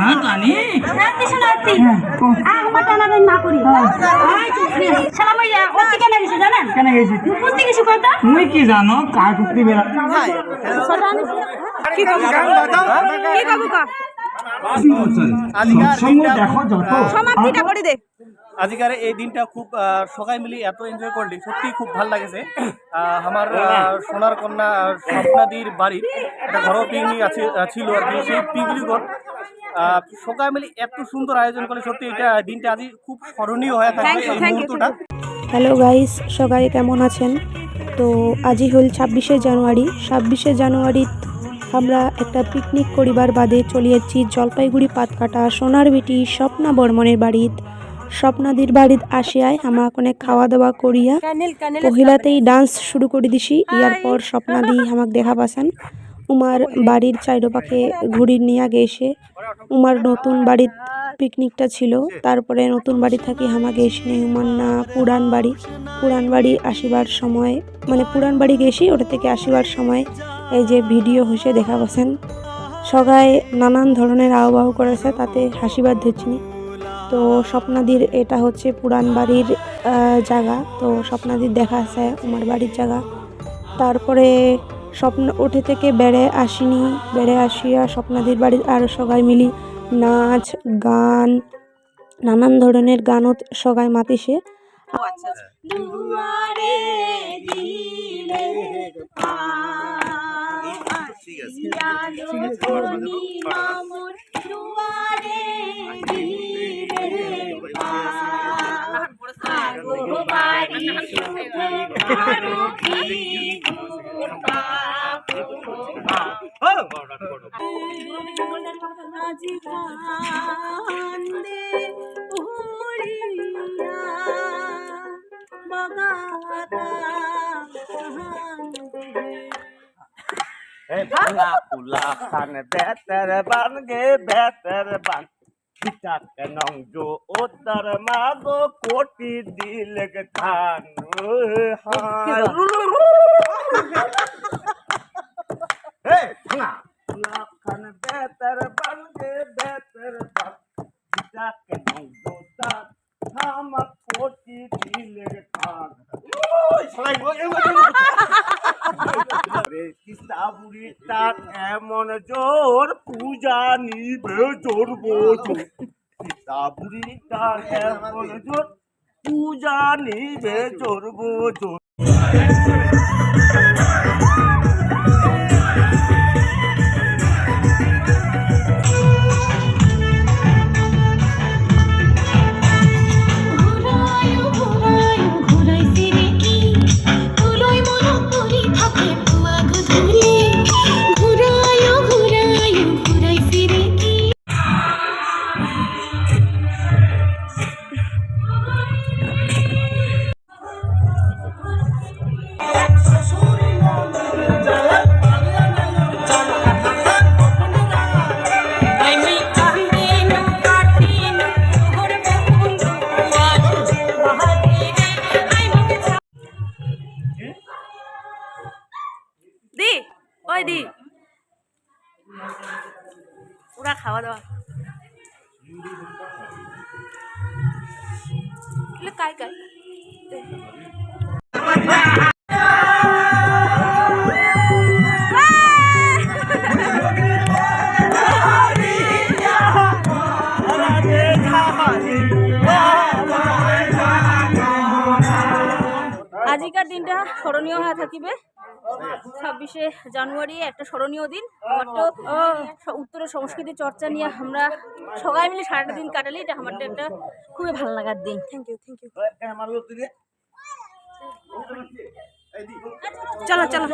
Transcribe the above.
না জানি। রাত্রি শোনাচ্ছি আমার টানাবেন না করি। সালাম ভাইয়া ওর থেকে কেন গেছে জানেন? কেন গেছি বুঝতে গেছি কথা তুমি কি জানো কার কুস্তি বেড়া? কি করব কি করব কা সঙ্গ দেখো যত। সমাপ্তিটা করে দে। আজকের এই দিনটা খুব সবাই মিলে এত এনজয় করলি। সত্যি খুব ভালো লাগেছে। আমার সোনার কন্যা স্বপ্নাদির বাড়ির একটা ঘরোয়া পিকনিক আছে ছিল আর কি সেই পিকনিকত সবাই মিলে এত সুন্দর আয়োজন করে সত্যি এটা দিনটা আজ খুব স্মরণীয় হয়ে থাকবে এই মুহূর্তটা। হ্যালো গাইস সবাই কেমন আছেন? তো আজই হল ছাব্বিশে জানুয়ারি। ছাব্বিশে জানুয়ারি আমরা একটা পিকনিক করিবার বাদে চলে যাচ্ছি জলপাইগুড়ি পাতকাটা সোনার বিটি স্বপ্না বর্মনের বাড়িত। স্বপ্নাদির বাড়িত আসিয়ায় আমাক অনেক খাওয়া দাওয়া করিয়া পহিলাতেই ডান্স শুরু করে দিছি। ইয়ার পর স্বপ্নাদি আমাক দেখা পাসান উমার বাড়ির চাইরোপাকে ঘুরি নিয়ে গেছে উমার নতুন বাড়ির পিকনিকটা ছিল। তারপরে নতুন বাড়ি থাকি হামা গেছি নেই উমার না পুরান বাড়ি। পুরান বাড়ি আসিবার সময় মানে পুরান বাড়ি গেছি, ওটা থেকে আসিবার সময় এই যে ভিডিও হয়েছে দেখা পাচ্ছেন। সবাই নানান ধরনের আহ্বাহ করেছে, তাতে হাসিবার ধরছিনি তো স্বপ্নাদির এটা হচ্ছে পুরান বাড়ির জায়গা। তো স্বপ্নাদির দেখা আছে উমার বাড়ির জায়গা। তারপরে স্বপ্ন ওঠে থেকে বেড়ে আসিনি বেড়ে আসিয়া স্বপ্নাদির বাড়ির আরও সবাই মিলি নাচ গান নানান ধরনের গানও সবাই মাতিছে ফুলা ফুলা খান বেতর বান গে বেতর বান পিতাক নং জো উত্তর মাগো কোটি দিল খান হান হে ফুলা ফুলা খান বেতর বান গে বেতর বান পিতাক নং জো তাক থাম কোটি দিল খান ওই সবাই রে কিসা বুড়ি তার এমন জোর পূজা নিবে জোর বোঝো। কিসা বুড়ি তার এমন জোর পূজা নিবে জোর বোঝো। ওই দি পুরা খাওয়া দাওয়া। কাই কাই? আজিকার দিনটা স্মরণীয় হয়ে থাকিবে। ছাব্বিশে জানুয়ারি একটা স্মরণীয় দিন। আমার তো স- উত্তরের সংস্কৃতি চর্চা নিয়ে আমরা সবাই মিলে সারাটা দিন কাটালি। এটা আমার একটা খুবই ভালো লাগার দিন। থ্যাংক ইউ থ্যাংক ইউ চলো চলো।